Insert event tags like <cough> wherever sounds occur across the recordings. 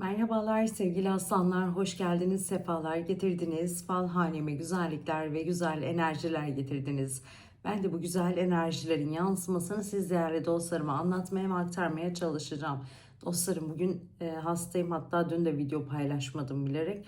Merhabalar sevgili aslanlar, hoş geldiniz, sefalar getirdiniz. Fal haneme güzellikler ve güzel enerjiler getirdiniz. Ben de bu güzel enerjilerin yansımasını siz değerli dostlarıma anlatmaya ve aktarmaya çalışacağım. Dostlarım bugün e, hastayım hatta dün de video paylaşmadım bilerek.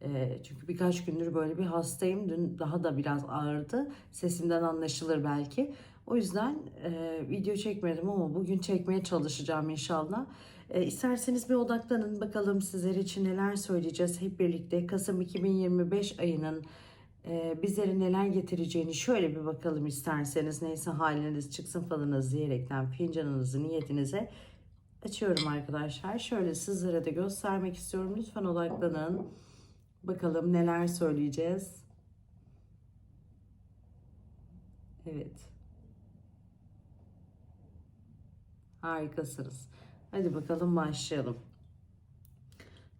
E, çünkü birkaç gündür böyle bir hastayım. Dün daha da biraz ağırdı. Sesimden anlaşılır belki. O yüzden e, video çekmedim ama bugün çekmeye çalışacağım inşallah. E, isterseniz bir odaklanın bakalım sizler için neler söyleyeceğiz hep birlikte. Kasım 2025 ayının e, bizlere neler getireceğini şöyle bir bakalım isterseniz. Neyse haliniz çıksın falınız diyerekten fincanınızı niyetinize açıyorum arkadaşlar. Şöyle sizlere de göstermek istiyorum. Lütfen odaklanın. Bakalım neler söyleyeceğiz. Evet. Harikasınız. Hadi bakalım başlayalım.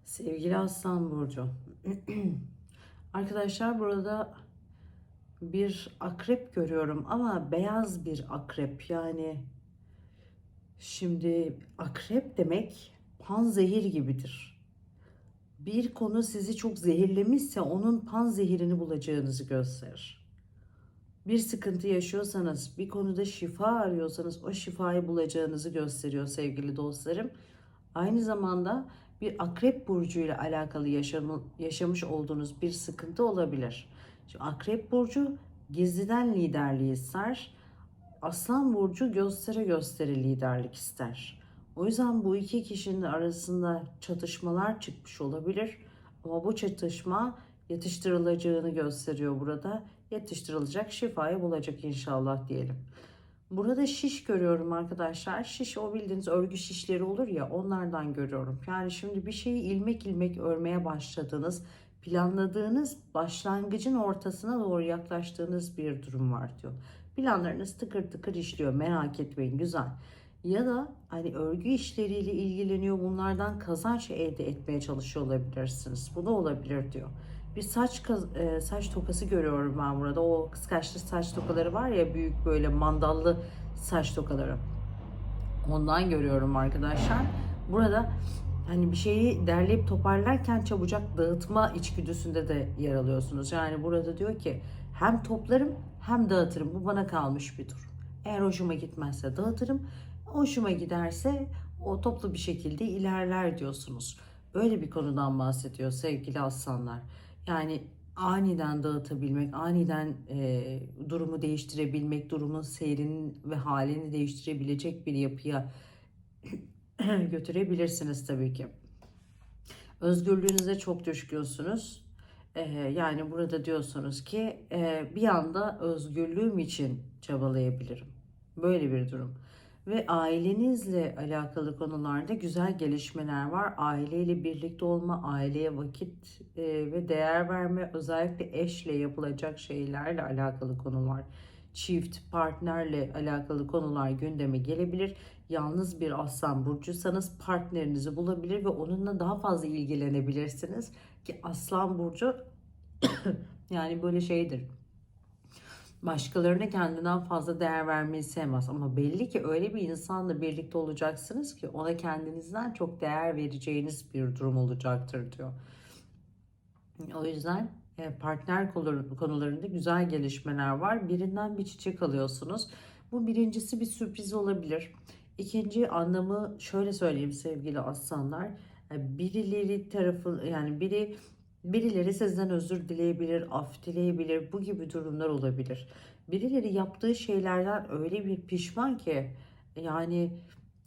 Sevgili Aslan Burcu. <clears throat> Arkadaşlar burada bir akrep görüyorum ama beyaz bir akrep. Yani şimdi akrep demek pan zehir gibidir. Bir konu sizi çok zehirlemişse onun pan zehirini bulacağınızı gösterir bir sıkıntı yaşıyorsanız, bir konuda şifa arıyorsanız o şifayı bulacağınızı gösteriyor sevgili dostlarım. Aynı zamanda bir akrep burcu ile alakalı yaşam, yaşamış olduğunuz bir sıkıntı olabilir. Şimdi akrep burcu gizliden liderliği ister. Aslan burcu göstere göstere liderlik ister. O yüzden bu iki kişinin arasında çatışmalar çıkmış olabilir. Ama bu çatışma yatıştırılacağını gösteriyor burada yatıştırılacak, şifayı bulacak inşallah diyelim. Burada şiş görüyorum arkadaşlar. Şiş o bildiğiniz örgü şişleri olur ya onlardan görüyorum. Yani şimdi bir şeyi ilmek ilmek örmeye başladığınız, planladığınız başlangıcın ortasına doğru yaklaştığınız bir durum var diyor. Planlarınız tıkır tıkır işliyor merak etmeyin güzel. Ya da hani örgü işleriyle ilgileniyor bunlardan kazanç elde etmeye çalışıyor olabilirsiniz. Bu da olabilir diyor bir saç e, saç tokası görüyorum ben burada. O kıskaçlı saç tokaları var ya büyük böyle mandallı saç tokaları. Ondan görüyorum arkadaşlar. Burada hani bir şeyi derleyip toparlarken çabucak dağıtma içgüdüsünde de yer alıyorsunuz. Yani burada diyor ki hem toplarım hem dağıtırım. Bu bana kalmış bir durum. Eğer hoşuma gitmezse dağıtırım. Hoşuma giderse o toplu bir şekilde ilerler diyorsunuz. Böyle bir konudan bahsediyor sevgili aslanlar. Yani aniden dağıtabilmek, aniden e, durumu değiştirebilmek, durumun seyrini ve halini değiştirebilecek bir yapıya <clears throat> götürebilirsiniz tabii ki. Özgürlüğünüze çok düşkünsünüz. E, yani burada diyorsunuz ki e, bir anda özgürlüğüm için çabalayabilirim. Böyle bir durum ve ailenizle alakalı konularda güzel gelişmeler var. Aileyle birlikte olma, aileye vakit e, ve değer verme, özellikle eşle yapılacak şeylerle alakalı konular, çift, partnerle alakalı konular gündeme gelebilir. Yalnız bir aslan burcuysanız partnerinizi bulabilir ve onunla daha fazla ilgilenebilirsiniz. Ki aslan burcu <coughs> yani böyle şeydir başkalarına kendinden fazla değer vermeyi sevmez. Ama belli ki öyle bir insanla birlikte olacaksınız ki ona kendinizden çok değer vereceğiniz bir durum olacaktır diyor. O yüzden e, partner konularında güzel gelişmeler var. Birinden bir çiçek alıyorsunuz. Bu birincisi bir sürpriz olabilir. İkinci anlamı şöyle söyleyeyim sevgili aslanlar. E, birileri tarafı yani biri Birileri sizden özür dileyebilir, af dileyebilir. Bu gibi durumlar olabilir. Birileri yaptığı şeylerden öyle bir pişman ki yani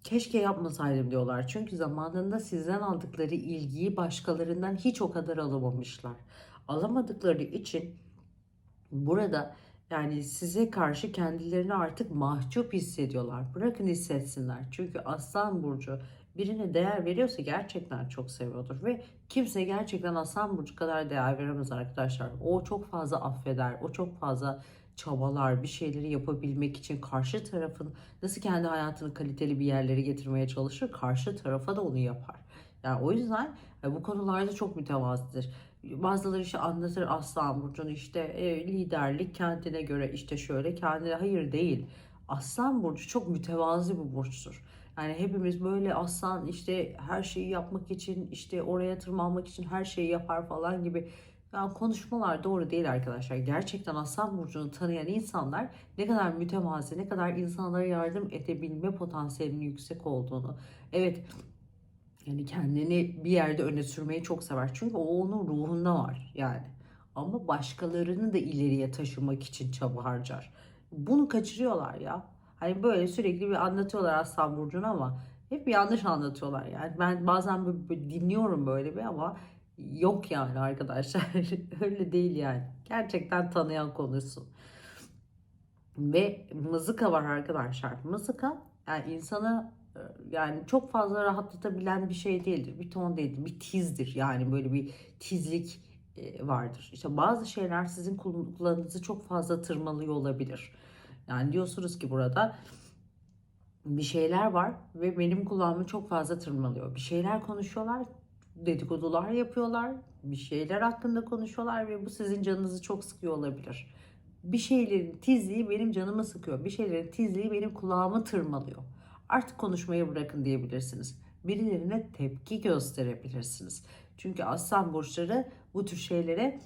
keşke yapmasaydım diyorlar. Çünkü zamanında sizden aldıkları ilgiyi başkalarından hiç o kadar alamamışlar. Alamadıkları için burada yani size karşı kendilerini artık mahcup hissediyorlar. Bırakın hissetsinler. Çünkü Aslan Burcu birine değer veriyorsa gerçekten çok seviyordur ve kimse gerçekten Aslan Burcu kadar değer veremez arkadaşlar. O çok fazla affeder, o çok fazla çabalar, bir şeyleri yapabilmek için karşı tarafın nasıl kendi hayatını kaliteli bir yerlere getirmeye çalışır, karşı tarafa da onu yapar. Yani o yüzden e, bu konularda çok mütevazidir. Bazıları işte anlatır Aslan Burcu'nu işte e, liderlik kendine göre işte şöyle kendine hayır değil. Aslan Burcu çok mütevazi bir burçtur. Yani hepimiz böyle aslan işte her şeyi yapmak için işte oraya tırmanmak için her şeyi yapar falan gibi yani konuşmalar doğru değil arkadaşlar. Gerçekten Aslan Burcu'nu tanıyan insanlar ne kadar mütevazi, ne kadar insanlara yardım edebilme potansiyelinin yüksek olduğunu. Evet yani kendini bir yerde öne sürmeyi çok sever. Çünkü o onun ruhunda var yani. Ama başkalarını da ileriye taşımak için çaba harcar. Bunu kaçırıyorlar ya. Hani böyle sürekli bir anlatıyorlar Aslan Burcu'nu ama hep yanlış anlatıyorlar yani. Ben bazen böyle- böyle dinliyorum böyle bir ama yok yani arkadaşlar. <laughs> Öyle değil yani. Gerçekten tanıyan konuşsun. Ve mızıka var arkadaşlar. Mızıka yani insana e, yani çok fazla rahatlatabilen bir şey değildir. Bir ton değildir. Bir tizdir. Yani böyle bir tizlik e, vardır. İşte bazı şeyler sizin kulağınızı çok fazla tırmalıyor olabilir. Yani diyorsunuz ki burada bir şeyler var ve benim kulağımı çok fazla tırmalıyor. Bir şeyler konuşuyorlar, dedikodular yapıyorlar, bir şeyler hakkında konuşuyorlar ve bu sizin canınızı çok sıkıyor olabilir. Bir şeylerin tizliği benim canımı sıkıyor. Bir şeylerin tizliği benim kulağımı tırmalıyor. Artık konuşmayı bırakın diyebilirsiniz. Birilerine tepki gösterebilirsiniz. Çünkü aslan burçları bu tür şeylere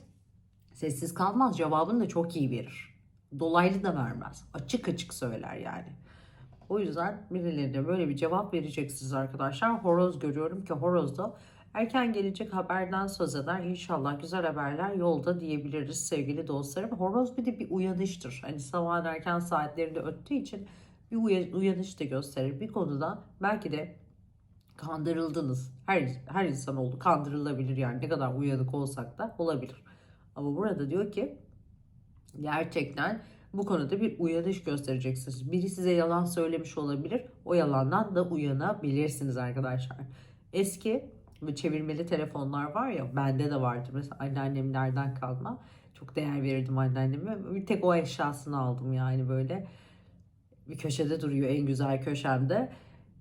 sessiz kalmaz. Cevabını da çok iyi verir. Dolaylı da vermez. Açık açık söyler yani. O yüzden birilerine böyle bir cevap vereceksiniz arkadaşlar. Horoz görüyorum ki horoz da erken gelecek haberden söz eder. İnşallah güzel haberler yolda diyebiliriz sevgili dostlarım. Horoz bir de bir uyanıştır. Hani sabahın erken saatlerinde öttüğü için bir uya- uyanış da gösterir. Bir konuda belki de kandırıldınız. Her, her insan oldu. Kandırılabilir yani ne kadar uyanık olsak da olabilir. Ama burada diyor ki gerçekten bu konuda bir uyanış göstereceksiniz. Biri size yalan söylemiş olabilir. O yalandan da uyanabilirsiniz arkadaşlar. Eski çevirmeli telefonlar var ya bende de vardı. Mesela anneannemlerden kalma. Çok değer verirdim anneanneme. Bir tek o eşyasını aldım yani böyle. Bir köşede duruyor en güzel köşemde.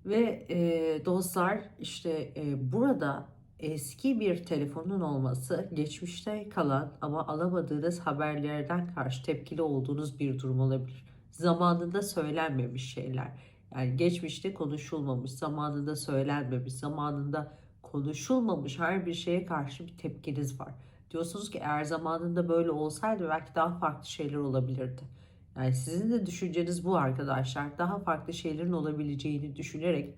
Ve e, dostlar işte e, burada eski bir telefonun olması geçmişte kalan ama alamadığınız haberlerden karşı tepkili olduğunuz bir durum olabilir. Zamanında söylenmemiş şeyler. Yani geçmişte konuşulmamış, zamanında söylenmemiş, zamanında konuşulmamış her bir şeye karşı bir tepkiniz var. Diyorsunuz ki eğer zamanında böyle olsaydı belki daha farklı şeyler olabilirdi. Yani sizin de düşünceniz bu arkadaşlar. Daha farklı şeylerin olabileceğini düşünerek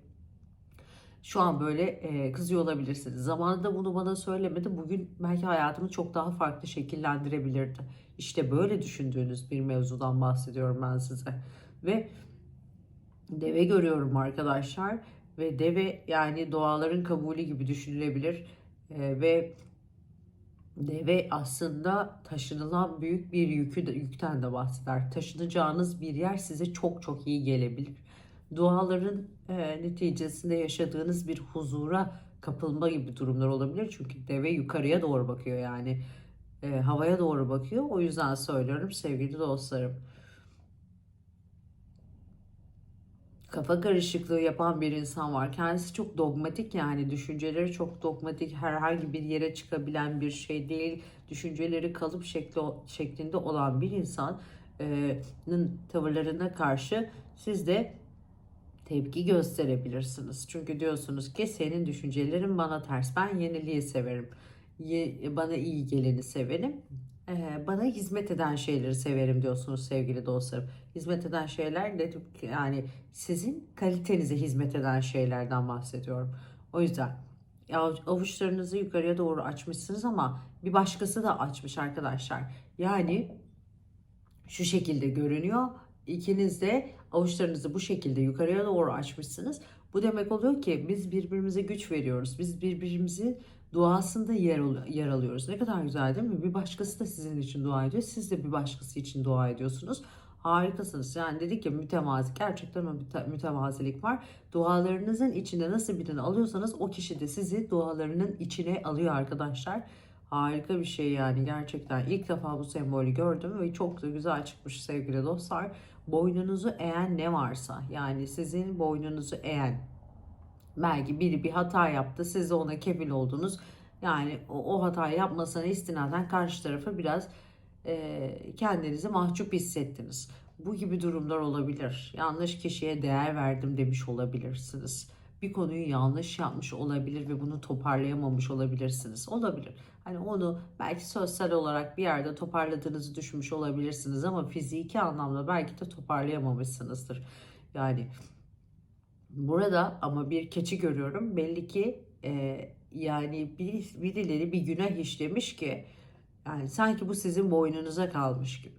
şu an böyle e, kızıyor olabilirsiniz. Zamanında bunu bana söylemedi. Bugün belki hayatımı çok daha farklı şekillendirebilirdi. İşte böyle düşündüğünüz bir mevzudan bahsediyorum ben size. Ve deve görüyorum arkadaşlar. Ve deve yani doğaların kabulü gibi düşünülebilir. E, ve Deve aslında taşınılan büyük bir yükü de, yükten de bahseder. Taşınacağınız bir yer size çok çok iyi gelebilir. Duaların e, neticesinde yaşadığınız bir huzura kapılma gibi durumlar olabilir. Çünkü deve yukarıya doğru bakıyor yani e, havaya doğru bakıyor. O yüzden söylüyorum sevgili dostlarım. kafa karışıklığı yapan bir insan var. Kendisi çok dogmatik yani düşünceleri çok dogmatik. Herhangi bir yere çıkabilen bir şey değil. Düşünceleri kalıp şekli şeklinde olan bir insanın tavırlarına karşı siz de tepki gösterebilirsiniz. Çünkü diyorsunuz ki senin düşüncelerin bana ters. Ben yeniliği severim. Bana iyi geleni severim. Ee, bana hizmet eden şeyleri severim diyorsunuz sevgili dostlarım. Hizmet eden şeyler de yani sizin kalitenize hizmet eden şeylerden bahsediyorum. O yüzden avuçlarınızı yukarıya doğru açmışsınız ama bir başkası da açmış arkadaşlar. Yani şu şekilde görünüyor. İkiniz de avuçlarınızı bu şekilde yukarıya doğru açmışsınız. Bu demek oluyor ki biz birbirimize güç veriyoruz. Biz birbirimizi duasında yer, yer alıyoruz. Ne kadar güzel değil mi? Bir başkası da sizin için dua ediyor. Siz de bir başkası için dua ediyorsunuz. Harikasınız. Yani dedik ya mütevazi. Gerçekten o mütevazilik var. Dualarınızın içinde nasıl birini alıyorsanız o kişi de sizi dualarının içine alıyor arkadaşlar. Harika bir şey yani gerçekten. ilk defa bu sembolü gördüm ve çok da güzel çıkmış sevgili dostlar. Boynunuzu eğen ne varsa yani sizin boynunuzu eğen belki biri bir hata yaptı siz de ona kefil oldunuz. Yani o, o hatayı yapmasına istinaden karşı tarafı biraz e, kendinizi mahcup hissettiniz. Bu gibi durumlar olabilir. Yanlış kişiye değer verdim demiş olabilirsiniz. Bir konuyu yanlış yapmış olabilir ve bunu toparlayamamış olabilirsiniz. Olabilir. Hani onu belki sosyal olarak bir yerde toparladığınızı düşünmüş olabilirsiniz ama fiziki anlamda belki de toparlayamamışsınızdır. Yani burada ama bir keçi görüyorum. Belli ki e, yani bir, birileri bir günah işlemiş ki yani sanki bu sizin boynunuza kalmış gibi.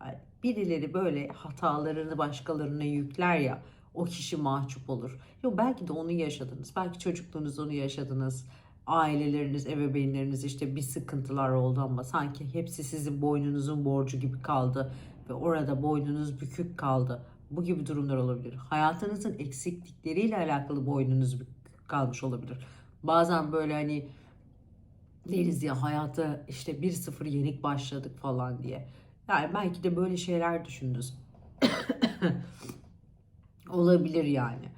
Yani birileri böyle hatalarını başkalarına yükler ya o kişi mahcup olur. Yok belki de onu yaşadınız. Belki çocukluğunuzda onu yaşadınız. Aileleriniz, ebeveynleriniz işte bir sıkıntılar oldu ama sanki hepsi sizin boynunuzun borcu gibi kaldı ve orada boynunuz bükük kaldı. Bu gibi durumlar olabilir. Hayatınızın eksiklikleriyle alakalı boynunuz bükük kalmış olabilir. Bazen böyle hani deriz ya hayata işte 1-0 yenik başladık falan diye. Yani belki de böyle şeyler düşündünüz. Olabilir yani.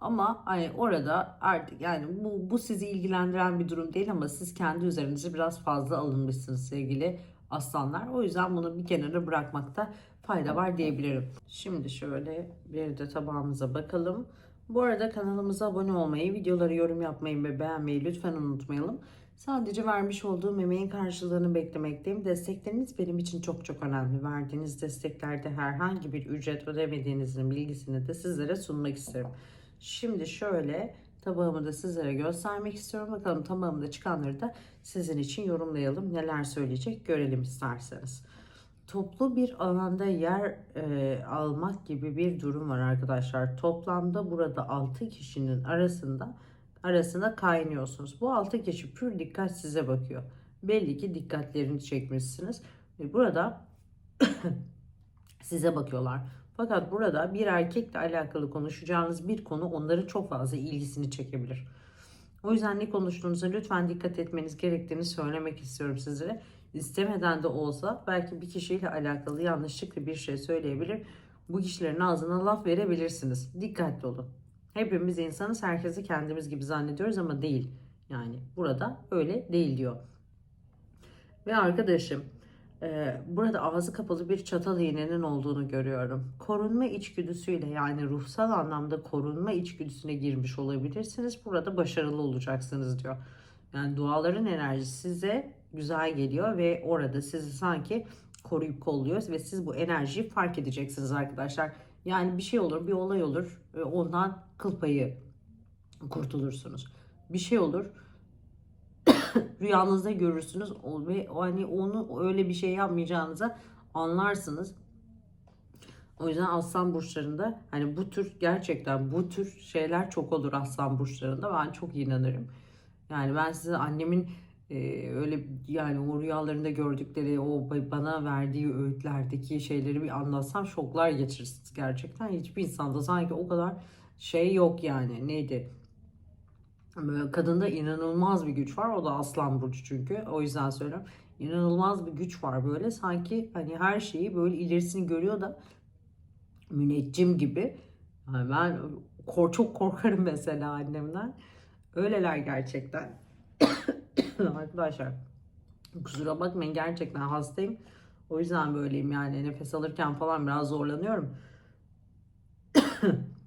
Ama hani orada artık yani bu, bu sizi ilgilendiren bir durum değil ama siz kendi üzerinize biraz fazla alınmışsınız sevgili aslanlar. O yüzden bunu bir kenara bırakmakta fayda var diyebilirim. Şimdi şöyle bir de tabağımıza bakalım. Bu arada kanalımıza abone olmayı, videoları yorum yapmayı ve beğenmeyi lütfen unutmayalım. Sadece vermiş olduğum emeğin karşılığını beklemekteyim. Destekleriniz benim için çok çok önemli. Verdiğiniz desteklerde herhangi bir ücret ödemediğinizin bilgisini de sizlere sunmak isterim. Şimdi şöyle tabağımı da sizlere göstermek istiyorum. Bakalım tabağımda çıkanları da sizin için yorumlayalım. Neler söyleyecek görelim isterseniz. Toplu bir alanda yer e, almak gibi bir durum var arkadaşlar. Toplamda burada 6 kişinin arasında arasında kaynıyorsunuz. Bu 6 kişi pür dikkat size bakıyor. Belli ki dikkatlerini çekmişsiniz. Ve burada <coughs> size bakıyorlar. Fakat burada bir erkekle alakalı konuşacağınız bir konu onların çok fazla ilgisini çekebilir. O yüzden ne konuştuğunuza lütfen dikkat etmeniz gerektiğini söylemek istiyorum sizlere. İstemeden de olsa belki bir kişiyle alakalı yanlışlıkla bir şey söyleyebilir. Bu kişilerin ağzına laf verebilirsiniz. Dikkatli olun. Hepimiz insanız, herkesi kendimiz gibi zannediyoruz ama değil. Yani burada öyle değil diyor. Ve arkadaşım e, burada ağzı kapalı bir çatal iğnenin olduğunu görüyorum. Korunma içgüdüsüyle yani ruhsal anlamda korunma içgüdüsüne girmiş olabilirsiniz. Burada başarılı olacaksınız diyor. Yani duaların enerjisi size güzel geliyor ve orada sizi sanki koruyup kolluyor ve siz bu enerjiyi fark edeceksiniz arkadaşlar. Yani bir şey olur, bir olay olur. Ondan kıl payı kurtulursunuz. Bir şey olur. <coughs> Rüyanızda görürsünüz ve hani onu öyle bir şey yapmayacağınıza anlarsınız. O yüzden aslan burçlarında hani bu tür gerçekten bu tür şeyler çok olur aslan burçlarında. Ben çok inanırım. Yani ben size annemin e, öyle yani o rüyalarında gördükleri o bana verdiği öğütlerdeki şeyleri bir anlatsam şoklar geçirirsiniz gerçekten. Hiçbir insanda sanki o kadar şey yok yani neydi? Kadında inanılmaz bir güç var. O da aslan burcu çünkü. O yüzden söylüyorum. İnanılmaz bir güç var böyle. Sanki hani her şeyi böyle ilerisini görüyor da müneccim gibi. Yani ben kor çok korkarım mesela annemden. Öyleler gerçekten. <coughs> Arkadaşlar kusura bakmayın gerçekten hastayım. O yüzden böyleyim yani nefes alırken falan biraz zorlanıyorum. <coughs>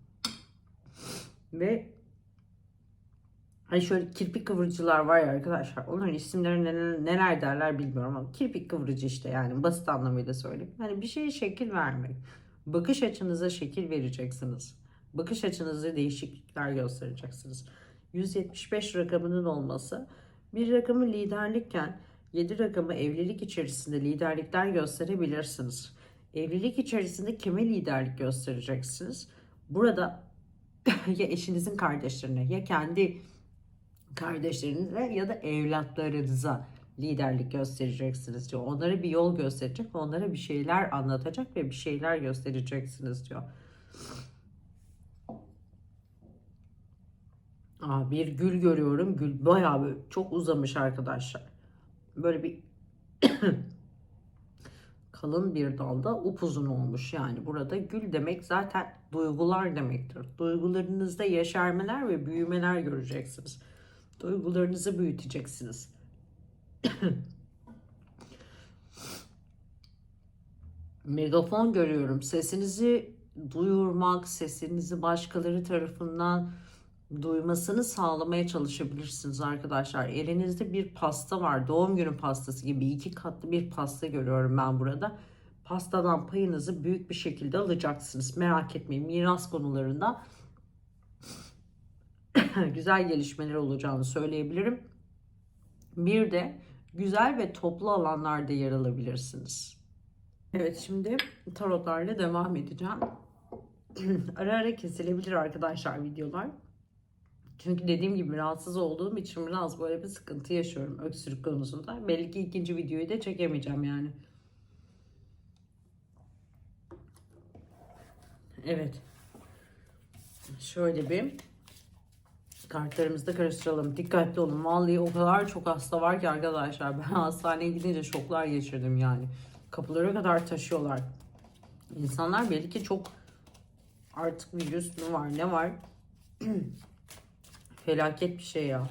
Ve hani şöyle kirpik kıvırıcılar var ya arkadaşlar. Onların isimleri neler, neler derler bilmiyorum ama kirpik kıvırıcı işte yani basit anlamıyla söyleyeyim. Hani bir şeye şekil vermek. Bakış açınıza şekil vereceksiniz. Bakış açınızda değişiklikler göstereceksiniz. 175 rakamının olması bir rakamı liderlikken 7 rakamı evlilik içerisinde liderlikler gösterebilirsiniz. Evlilik içerisinde kime liderlik göstereceksiniz? Burada <laughs> ya eşinizin kardeşlerine ya kendi kardeşlerinize ya da evlatlarınıza liderlik göstereceksiniz diyor. Onlara bir yol gösterecek, onlara bir şeyler anlatacak ve bir şeyler göstereceksiniz diyor. Aa, bir gül görüyorum. Gül bayağı böyle çok uzamış arkadaşlar. Böyle bir <clears throat> kalın bir dalda upuzun olmuş yani. Burada gül demek zaten duygular demektir. Duygularınızda yeşermeler ve büyümeler göreceksiniz. Duygularınızı büyüteceksiniz. <coughs> megafon görüyorum. Sesinizi duyurmak, sesinizi başkaları tarafından duymasını sağlamaya çalışabilirsiniz arkadaşlar. Elinizde bir pasta var. Doğum günü pastası gibi iki katlı bir pasta görüyorum ben burada. Pastadan payınızı büyük bir şekilde alacaksınız. Merak etmeyin miras konularında <coughs> güzel gelişmeler olacağını söyleyebilirim. Bir de güzel ve toplu alanlarda yer alabilirsiniz. Evet şimdi tarotlarla devam edeceğim. <coughs> ara ara kesilebilir arkadaşlar videolar. Çünkü dediğim gibi rahatsız olduğum için biraz böyle bir sıkıntı yaşıyorum öksürük konusunda. Belki ikinci videoyu da çekemeyeceğim yani. Evet. Şöyle bir kartlarımızı da karıştıralım. Dikkatli olun. Vallahi o kadar çok hasta var ki arkadaşlar. Ben hastaneye gidince şoklar geçirdim yani. Kapılara kadar taşıyorlar. İnsanlar belli ki çok artık virüs mü var ne var. <clears throat> Felaket bir şey ya.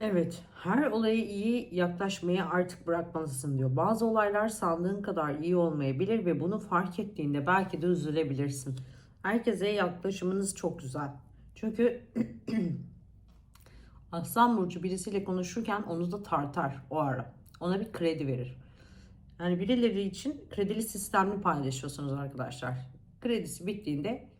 Evet, her olaya iyi yaklaşmayı artık bırakmalısın diyor. Bazı olaylar sandığın kadar iyi olmayabilir ve bunu fark ettiğinde belki de üzülebilirsin. Herkese yaklaşımınız çok güzel. Çünkü <clears throat> Aslan Burcu birisiyle konuşurken onu da tartar o ara. Ona bir kredi verir. Yani birileri için kredili sistemli paylaşıyorsunuz arkadaşlar. Kredisi bittiğinde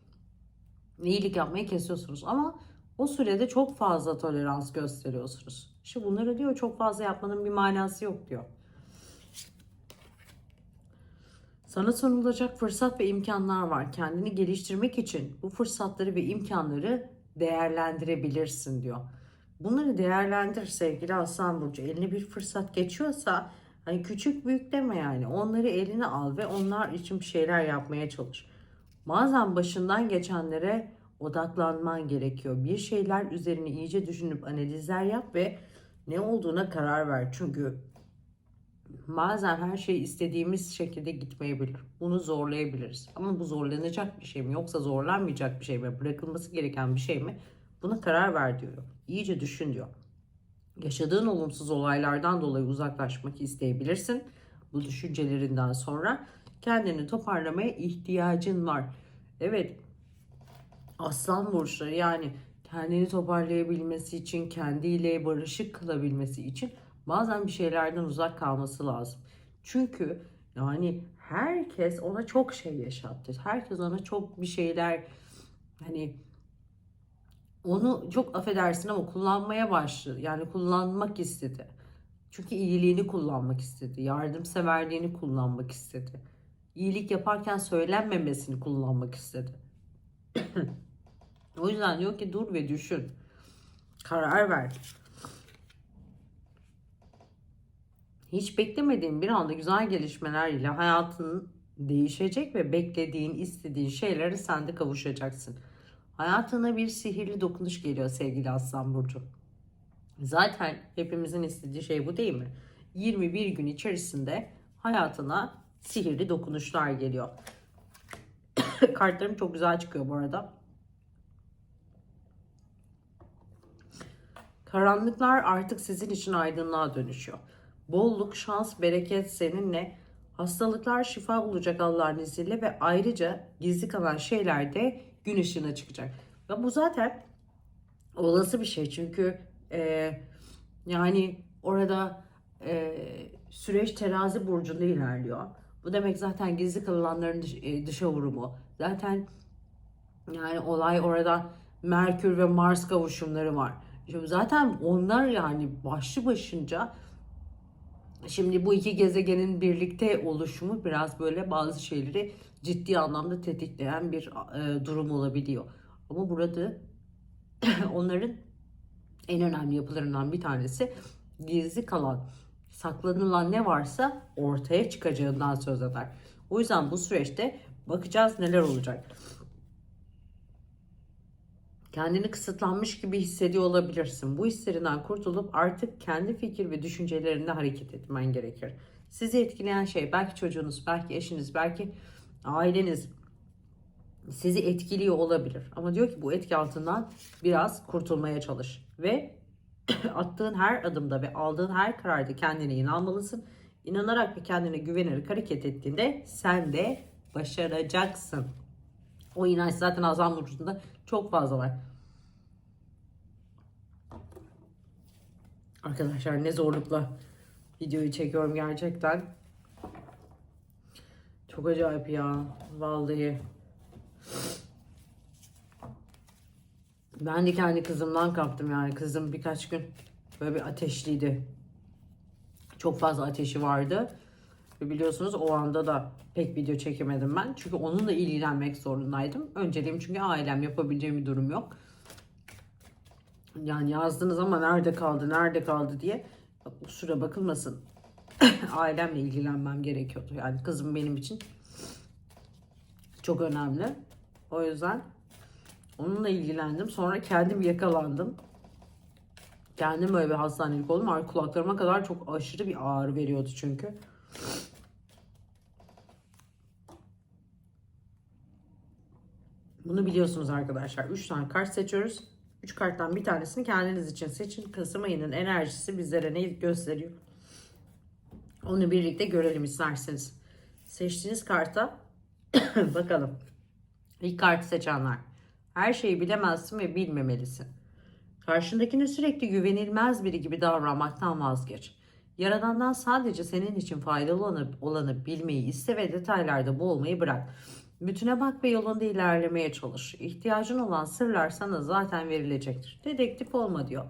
iyilik yapmayı kesiyorsunuz ama o sürede çok fazla tolerans gösteriyorsunuz. İşte bunları diyor çok fazla yapmanın bir manası yok diyor. Sana sunulacak fırsat ve imkanlar var. Kendini geliştirmek için bu fırsatları ve imkanları değerlendirebilirsin diyor. Bunları değerlendir sevgili Aslan Burcu. Eline bir fırsat geçiyorsa hani küçük büyük deme yani. Onları eline al ve onlar için bir şeyler yapmaya çalış. Bazen başından geçenlere odaklanman gerekiyor. Bir şeyler üzerine iyice düşünüp analizler yap ve ne olduğuna karar ver. Çünkü bazen her şey istediğimiz şekilde gitmeyebilir. Bunu zorlayabiliriz. Ama bu zorlanacak bir şey mi yoksa zorlanmayacak bir şey mi? Bırakılması gereken bir şey mi? Buna karar ver diyor. İyice düşün diyor. Yaşadığın olumsuz olaylardan dolayı uzaklaşmak isteyebilirsin. Bu düşüncelerinden sonra kendini toparlamaya ihtiyacın var. Evet. Aslan burçları yani kendini toparlayabilmesi için, kendiyle barışık kılabilmesi için bazen bir şeylerden uzak kalması lazım. Çünkü yani herkes ona çok şey yaşattı. Herkes ona çok bir şeyler hani onu çok affedersin ama kullanmaya başladı. Yani kullanmak istedi. Çünkü iyiliğini kullanmak istedi. Yardımseverliğini kullanmak istedi. İyilik yaparken söylenmemesini kullanmak istedi. <clears throat> o yüzden diyor ki dur ve düşün. Karar ver. Hiç beklemediğin bir anda güzel gelişmeler ile hayatın değişecek ve beklediğin, istediğin şeylere sen de kavuşacaksın. Hayatına bir sihirli dokunuş geliyor sevgili Aslan Burcu. Zaten hepimizin istediği şey bu değil mi? 21 gün içerisinde hayatına sihirli dokunuşlar geliyor. <coughs> Kartlarım çok güzel çıkıyor bu arada. Karanlıklar artık sizin için aydınlığa dönüşüyor. Bolluk, şans, bereket seninle. Hastalıklar şifa bulacak Allah'ın izniyle ve ayrıca gizli kalan şeyler de gün ışığına çıkacak. Ve bu zaten olası bir şey çünkü e, yani orada e, süreç terazi burcunda ilerliyor. Bu demek zaten gizli kalanların e, dışa vurumu. Zaten yani olay orada Merkür ve Mars kavuşumları var. Şimdi zaten onlar yani başlı başınca Şimdi bu iki gezegenin birlikte oluşumu biraz böyle bazı şeyleri ciddi anlamda tetikleyen bir e, durum olabiliyor. Ama burada <clears throat> onların en önemli yapılarından bir tanesi gizli kalan, saklanılan ne varsa ortaya çıkacağından söz eder. O yüzden bu süreçte bakacağız neler olacak. Kendini kısıtlanmış gibi hissediyor olabilirsin. Bu hislerinden kurtulup artık kendi fikir ve düşüncelerinde hareket etmen gerekir. Sizi etkileyen şey belki çocuğunuz, belki eşiniz, belki aileniz sizi etkiliyor olabilir. Ama diyor ki bu etki altından biraz kurtulmaya çalış. Ve <coughs> attığın her adımda ve aldığın her kararda kendine inanmalısın. inanarak ve kendine güvenerek hareket ettiğinde sen de başaracaksın. O inanç zaten Azam Burcu'nda çok fazla var. Arkadaşlar ne zorlukla videoyu çekiyorum gerçekten. Çok acayip ya. Vallahi. Ben de kendi kızımdan kaptım yani. Kızım birkaç gün böyle bir ateşliydi. Çok fazla ateşi vardı. Ve biliyorsunuz o anda da pek video çekemedim ben. Çünkü onunla ilgilenmek zorundaydım. Önceliğim çünkü ailem yapabileceğim bir durum yok. Yani yazdınız ama nerede kaldı, nerede kaldı diye. Kusura bakılmasın. <coughs> Ailemle ilgilenmem gerekiyordu. Yani kızım benim için çok önemli. O yüzden onunla ilgilendim. Sonra kendim yakalandım. Kendim böyle bir hastanelik oldum. Artık kulaklarıma kadar çok aşırı bir ağrı veriyordu çünkü. Bunu biliyorsunuz arkadaşlar. 3 tane kart seçiyoruz. 3 karttan bir tanesini kendiniz için seçin. Kasım ayının enerjisi bizlere ne gösteriyor? Onu birlikte görelim isterseniz. Seçtiğiniz karta <coughs> bakalım. İlk kartı seçenler. Her şeyi bilemezsin ve bilmemelisin. Karşındakine sürekli güvenilmez biri gibi davranmaktan vazgeç. Yaradandan sadece senin için faydalı olanı, olanı bilmeyi iste ve detaylarda boğulmayı bırak. Bütüne bak ve yolunda ilerlemeye çalış. İhtiyacın olan sırlar sana zaten verilecektir. Dedektif olma diyor.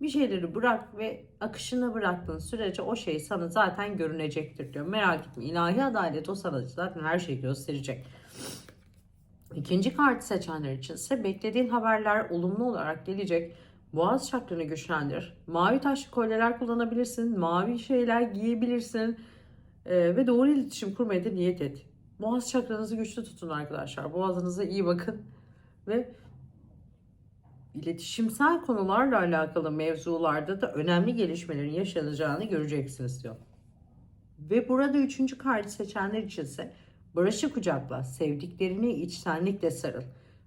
Bir şeyleri bırak ve akışına bıraktığın sürece o şey sana zaten görünecektir diyor. Merak etme ilahi adalet o sana zaten her şeyi gösterecek. İkinci kartı seçenler için ise beklediğin haberler olumlu olarak gelecek. Boğaz çakranı güçlendir. Mavi taşlı kolyeler kullanabilirsin. Mavi şeyler giyebilirsin. Ee, ve doğru iletişim kurmaya da niyet et. Boğaz çakranızı güçlü tutun arkadaşlar. Boğazınıza iyi bakın. Ve iletişimsel konularla alakalı mevzularda da önemli gelişmelerin yaşanacağını göreceksiniz diyor. Ve burada üçüncü kartı seçenler için ise barışı kucakla, sevdiklerini içtenlikle sarıl.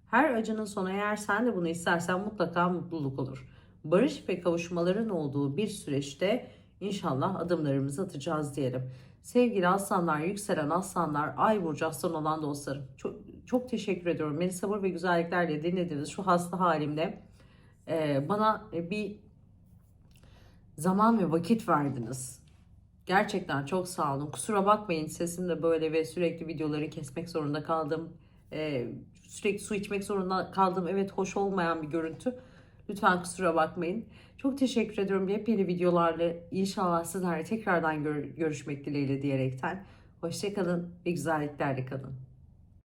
Her acının sonu eğer sen de bunu istersen mutlaka mutluluk olur. Barış ve kavuşmaların olduğu bir süreçte inşallah adımlarımızı atacağız diyelim. Sevgili aslanlar, yükselen aslanlar, ay burcu aslan olan dostlarım. Çok, çok teşekkür ediyorum. Beni sabır ve güzelliklerle dinlediniz. Şu hasta halimde bana bir zaman ve vakit verdiniz. Gerçekten çok sağ olun. Kusura bakmayın sesim de böyle ve sürekli videoları kesmek zorunda kaldım. Ee, sürekli su içmek zorunda kaldım. Evet hoş olmayan bir görüntü. Lütfen kusura bakmayın. Çok teşekkür ediyorum. Yepyeni videolarla inşallah sizlerle tekrardan gör- görüşmek dileğiyle diyerekten. Hoşçakalın ve güzelliklerle kalın.